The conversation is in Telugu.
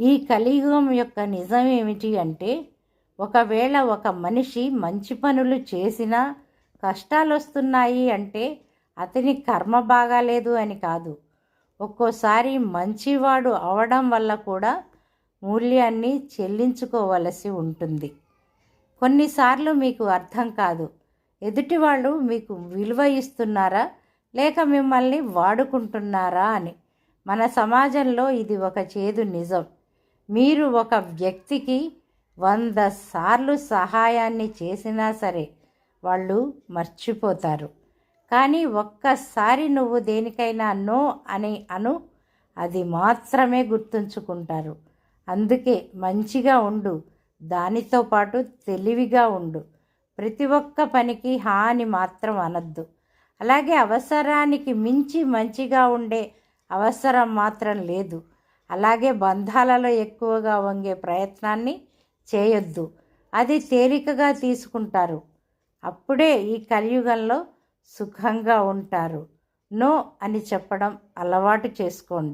ఈ కలియుగం యొక్క నిజం ఏమిటి అంటే ఒకవేళ ఒక మనిషి మంచి పనులు చేసినా కష్టాలు వస్తున్నాయి అంటే అతని కర్మ బాగాలేదు అని కాదు. ఒక్కోసారి మంచివాడు అవడం వల్ల కూడా మూల్యాన్ని చెల్లించుకోవలసి ఉంటుంది. కొన్నిసార్లు మీకు అర్థం కాదు. ఎదుటి వాళ్ళు మీకు విలువ ఇస్తున్నారా? లేక మిమ్మల్ని వాడుకుంటున్నారా అని. మన సమాజంలో ఇది ఒక చేదు నిజం. మీరు ఒక వ్యక్తికి వంద సార్లు సహాయాన్ని చేసినా సరే వాళ్ళు మర్చిపోతారు. కానీ ఒక్కసారి నువ్వు దేనికైనా నో అని అను అది మాత్రమే గుర్తుంచుకుంటారు. అందుకే మంచిగా ఉండు దానితో పాటు తెలివిగా ఉండు. ప్రతి ఒక్క పనికి హాని మాత్రం అనద్దు. అలాగే అవసరానికి మించి మంచిగా ఉండే అవసరం మాత్రం లేదు. అలాగే బంధాలలో ఎక్కువగా వంగే ప్రయత్నాన్ని చేయొద్దు. అది తేలికగా తీసుకుంటారు. అప్పుడే ఈ కలియుగంలో సుఖంగా ఉంటారు. నో అని చెప్పడం అలవాటు చేసుకోండి.